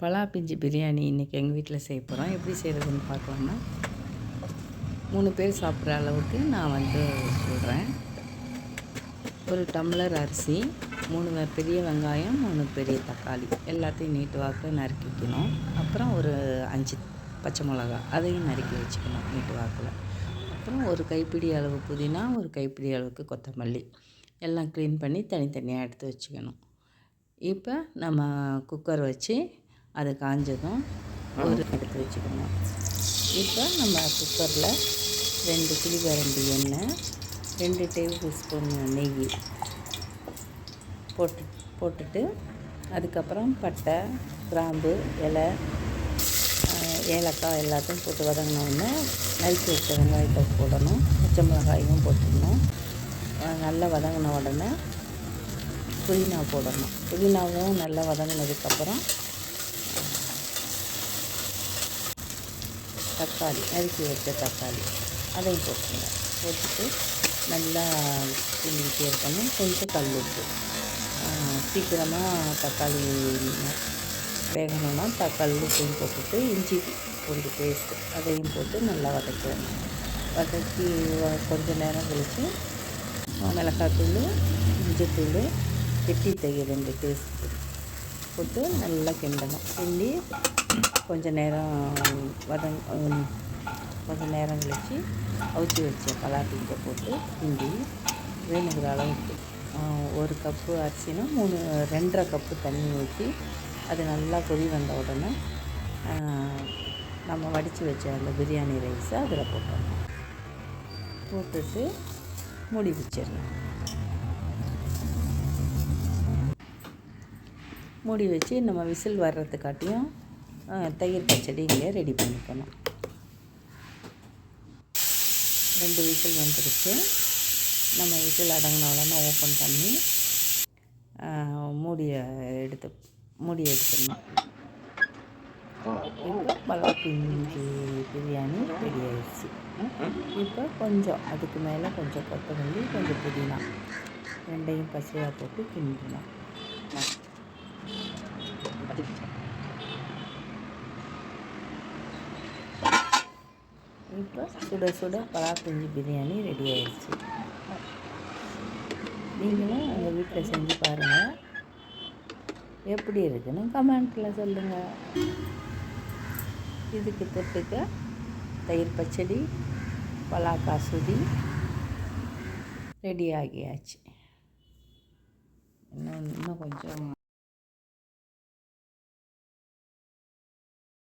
பலா பிஞ்சு பிரியாணி இன்றைக்கி எங்கள் வீட்டில் செய்ய போகிறோம் எப்படி செய்கிறதுன்னு பார்க்கலாம்னா மூணு பேர் சாப்பிட்ற அளவுக்கு நான் வந்து சொல்கிறேன் ஒரு டம்ளர் அரிசி மூணு பெரிய வெங்காயம் மூணு பெரிய தக்காளி. எல்லாத்தையும் நீட்டு வாக்கில் நறுக்கிக்கணும் அப்புறம் ஒரு அஞ்சு பச்சை மிளகா அதையும் நறுக்கி வச்சுக்கணும் நீட்டு வாக்கில். அப்புறம் ஒரு கைப்பிடி அளவு புதினா ஒரு கைப்பிடி அளவுக்கு கொத்தமல்லி. எல்லாம் க்ளீன் பண்ணி தனித்தனியாக எடுத்து வச்சுக்கணும். இப்போ நம்ம குக்கர் வச்சு அது காஞ்சதும் ஒரு எடுத்து வச்சுக்கணும் இப்போ நம்ம குக்கரில் ரெண்டு குழிக்கரண்டி எண்ணெய் ரெண்டு டேபிள் ஸ்பூன் நெய் போட்டு போட்டுட்டு அதுக்கப்புறம் பட்டை கிராம்பு இலை ஏலக்காய் எல்லாத்தையும் போட்டு வதங்கினோடனே நறுக்கி வச்ச வெங்காயத்தை போடணும். பச்சை மிளகாயும் போட்டுடணும் நல்லா வதங்கின உடனே புதினா போடணும். புதினாவும் நல்லா வதங்கினதுக்கப்புறம் தக்காளி நறுக்கி வச்ச தக்காளி. அதையும் போட்டுருங்க போட்டுட்டு நல்லா கிண்டிக்கிட்டே இருக்கணும். கொஞ்சம் கல் உப்பு. சீக்கிரமாக தக்காளி வேகணும்னா தக்காளி உப்பையும் போட்டுட்டு இஞ்சி பூண்டு பேஸ்ட்டு அதையும் போட்டு நல்லா வதக்கணும் வதக்கி கொஞ்சம் நேரம் கழித்து மிளகாத்தூள் இஞ்சித்தூள் வெட்டி தயிர் ரெண்டு டேஸ்ட்டு போட்டு நல்லா கிண்டணும். கிண்டி கொஞ்சம் நேரம் வதங் கொஞ்சம் நேரம் கழித்து அவிச்சி வச்ச பலாப்பீட்டை போட்டு கிண்டி வேணுங்கிற அளவுக்கு ஒரு கப்பு அரிசினா மூணு ரெண்டரை கப்பு தண்ணி ஊற்றி அது நல்லா கொதி வந்த உடனே நம்ம வடித்து வச்ச அந்த பிரியாணி ரைஸை அதில் போட்டுடணும். போட்டுட்டு மூடி வச்சிடணும். மூடி வச்சு நம்ம விசில் வர்றதுக்காட்டியும் தயிர் பச்சடி இங்கே ரெடி பண்ணிக்கணும். ரெண்டு விசில் வந்துடுச்சு நம்ம விசில் அடங்கின ஓப்பன் பண்ணி மூடியை எடுத்து மூடி எடுத்துடணும். இப்போ பலா பிஞ்சு பிரியாணி ரெடி ஆயிடுச்சு. இப்போ கொஞ்சம் அதுக்கு மேலே கொஞ்சம் கொத்தமல்லி கொஞ்சம் புதினா. ரெண்டையும் பசையாக போட்டு கிண்டணும் இப்போ சுட சுட பலா பிஞ்சு பிரியாணி ரெடி ஆயிடுச்சு நீங்களும் உங்கள் வீட்டில் செஞ்சு பாருங்கள் எப்படி இருக்குன்னு கமெண்ட்டில் சொல்லுங்கள் இதுக்கு தொட்டுக்க தயிர் பச்சடி பலாக்கா சுடி ரெடி ஆகியாச்சு இன்னும் இன்னும் கொஞ்சம்